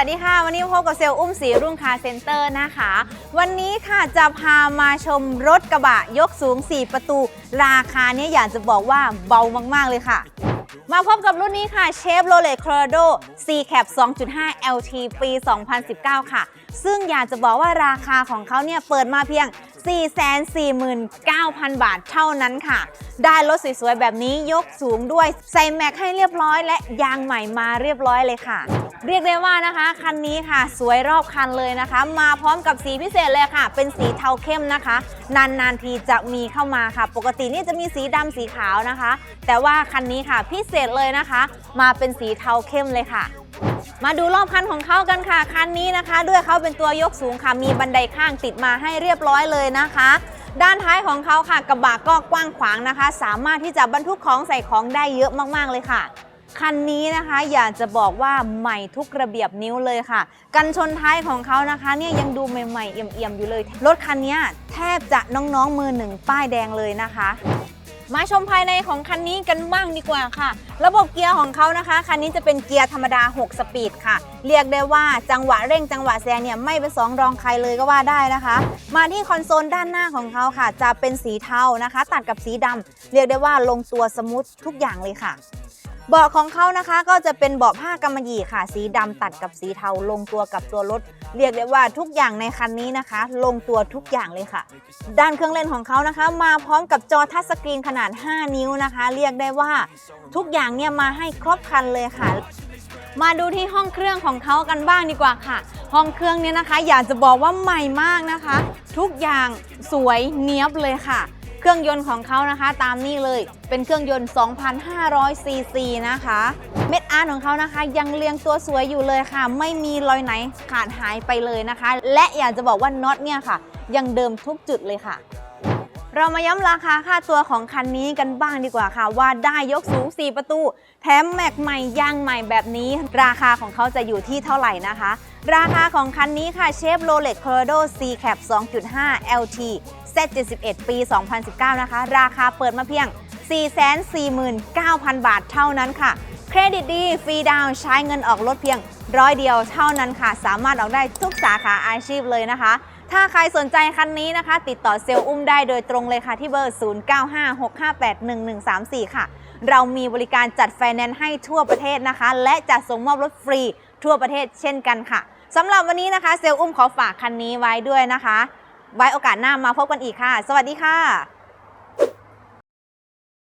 วัสดีค่ะ วันนี้พบกับเซลล์อุ้มสีรุ่งคาร์เซ็นเตอร์นะคะ วันนี้ค่ะจะพามาชมรถกระบะยกสูง 4 ประตู ราคาเนี้อยากจะบอกว่าเบามาก ๆ เลยค่ะมาพบกับรุ่นนี้ค่ะเชฟโรเลตคราโด C Cap 2.5 LT ปี 2019 ค่ะ ซึ่งอยากจะบอกว่าราคาของเขาเนี่ยเปิดมาเพียง 449,000 บาทเท่านั้นค่ะ ได้รถสวยๆแบบนี้ยกสูงด้วย ใส่แม็กให้เรียบร้อยและยางใหม่มาเรียบร้อยเลยค่ะ เรียกได้ว่านะคะ คันนี้ค่ะ สวยรอบคันเลยนะคะ มาพร้อมกับสีพิเศษเลยค่ะ เป็นสีเทาเข้มนะคะ นานๆทีจะมีเข้ามาค่ะ ปกตินี่จะมีสีดำสีขาวนะคะ แต่ว่าคันนี้ค่ะพิเศษเลยนะคะ มาเป็นสีเทาเข้มเลยค่ะ มาดูรอบคันของเขากันค่ะคันนี้นะคะ ด้วยเขาเป็นตัวยกสูงค่ะ มีบันไดข้างติดมาให้เรียบร้อยเลยนะคะ ด้านท้ายของเขาค่ะกระบะก็กว้างขวางนะคะ สามารถที่จะบรรทุกของใส่ของได้เยอะมากๆเลยค่ะคันนี้นะคะอยากจะบอกว่าใหม่ทุกระเบียบนิ้วเลยค่ะ กันชนท้ายของเขานะคะเนี่ยยังดูใหม่ๆเอี่ยมๆอยู่เลย รถคันนี้แทบจะน้องๆมือหนึ่งป้ายแดงเลยนะคะ มาชมภายในของคันนี้กันบ้างดีกว่าค่ะ ระบบเกียร์ของเขานะคะ คันนี้จะเป็นเกียร์ธรรมดา 6 สปีดค่ะ เรียกได้ว่าจังหวะเร่งจังหวะแซงเนี่ยไม่เป็นสองรองใครเลยก็ว่าได้นะคะ มาที่คอนโซลด้านหน้าของเขาค่ะ จะเป็นสีเทานะคะ ตัดกับสีดำเรียกได้ว่าลงตัวสมูททุกอย่างเลยค่ะ เบาะของเขานะคะก็จะเป็นเบาะผ้ากำมะหยี่ค่ะ สีดำตัดกับสีเทาลงตัวกับตัวรถ เรียกได้ว่าทุกอย่างในคันนี้นะคะ ลงตัวทุกอย่างเลยค่ะ ด้านเครื่องเล่นของเขานะคะ มาพร้อมกับจอทัชสกรีนขนาด 5 นิ้วนะคะ เรียกได้ว่าทุกอย่างเนี่ยมาให้ครบคันเลยค่ะ มาดูที่ห้องเครื่องของเขากันบ้างดีกว่าค่ะ ห้องเครื่องเนี่ยนะคะ อยากจะบอกว่าใหม่มากนะคะ ทุกอย่างสวยเนี้ยบเลยค่ะ เครื่องยนต์ของเขานะคะตามนี่เลยเป็นเครื่องยนต์ 2,500 ซีซีนะคะ เม็ดอาร์ของเขานะคะยังเรียงตัวสวยอยู่เลยค่ะ ไม่มีรอยไหนขาดหายไปเลยนะคะ และอยากจะบอกว่าน็อตเนี่ยค่ะ ยังเดิมทุกจุดเลยค่ะ เรามาย้ำราคาค่าตัวของคันนี้กันบ้างดีกว่าค่ะ ว่าได้ยกสูง 4 ประตู แถมแม็กใหม่ยางใหม่แบบนี้ ราคาของเขาจะอยู่ที่เท่าไหร่นะคะ ราคาของคันนี้ค่ะเชฟโรเล็ต Colorado C Cap 2.5 LT Z71 ปี 2019 นะคะ ราคาเปิดมาเพียง 449,000 บาทเท่านั้นค่ะ เครดิตดีฟรีดาวน์ใช้เงินออกรถเพียงร้อยเดียวเท่านั้นค่ะ สามารถออกได้ทุกสาขาอาชีพเลยนะคะ ถ้าใครสนใจคันนี้นะคะ ติดต่อเซลล์อุ้มได้โดยตรงเลยค่ะที่เบอร์ 0956581134 ค่ะ เรามีบริการจัดไฟแนนซ์ให้ทั่วประเทศนะคะ และจัดส่งมอบรถฟรี ทั่วประเทศเช่นกันค่ะสำหรับวันนี้นะคะเซลล์อุ้มขอฝากคันนี้ไว้ด้วยนะคะ ไว้โอกาสหน้ามาพบกันอีกค่ะ สวัสดีค่ะ